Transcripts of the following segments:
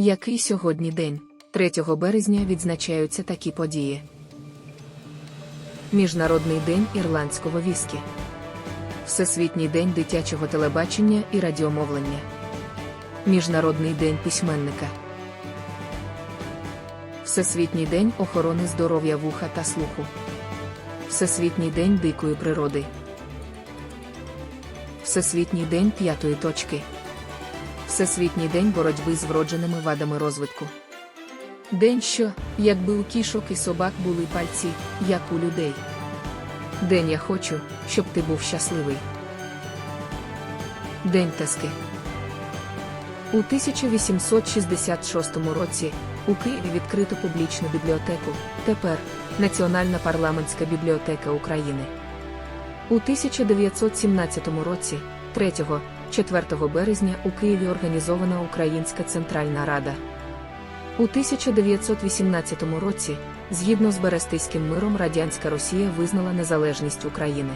Який сьогодні день? 3 березня відзначаються такі події. Міжнародний день ірландського віскі. Всесвітній день дитячого телебачення і радіомовлення. Міжнародний день письменника. Всесвітній день охорони здоров'я вуха та слуху. Всесвітній день дикої природи. Всесвітній день п'ятої точки. Всесвітній день боротьби з вродженими вадами розвитку. День що, якби у кішок і собак були пальці, як у людей. День я хочу, щоб ти був щасливий. День таски. У 1866 році у Києві відкрито публічну бібліотеку, тепер Національна парламентська бібліотека України. У 1917 році, 3-4 березня у Києві організована Українська Центральна Рада. У 1918 році, згідно з Берестейським миром, Радянська Росія визнала незалежність України.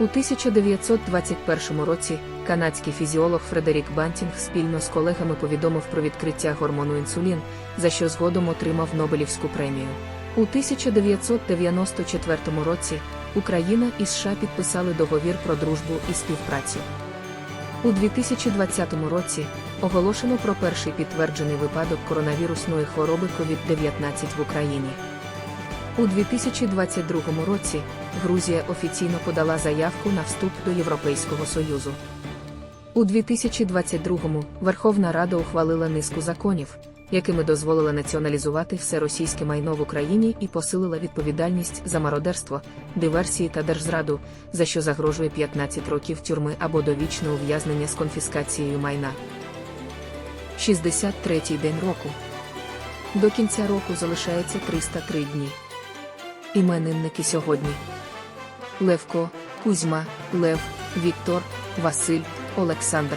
У 1921 році канадський фізіолог Фредерік Бантінг спільно з колегами повідомив про відкриття гормону інсулін, за що згодом отримав Нобелівську премію. У 1994 році Україна і США підписали договір про дружбу і співпрацю. У 2020 році оголошено про перший підтверджений випадок коронавірусної хвороби COVID-19 в Україні. У 2022 році Грузія офіційно подала заявку на вступ до Європейського Союзу. У 2022 Верховна Рада ухвалила низку законів, якими дозволила націоналізувати все російське майно в Україні і посилила відповідальність за мародерство, диверсії та держзраду, за що загрожує 15 років тюрми або довічне ув'язнення з конфіскацією майна. 63-й день року. До кінця року залишається 303 дні. Іменинники сьогодні: Левко, Кузьма, Лев, Віктор, Василь, Олександр.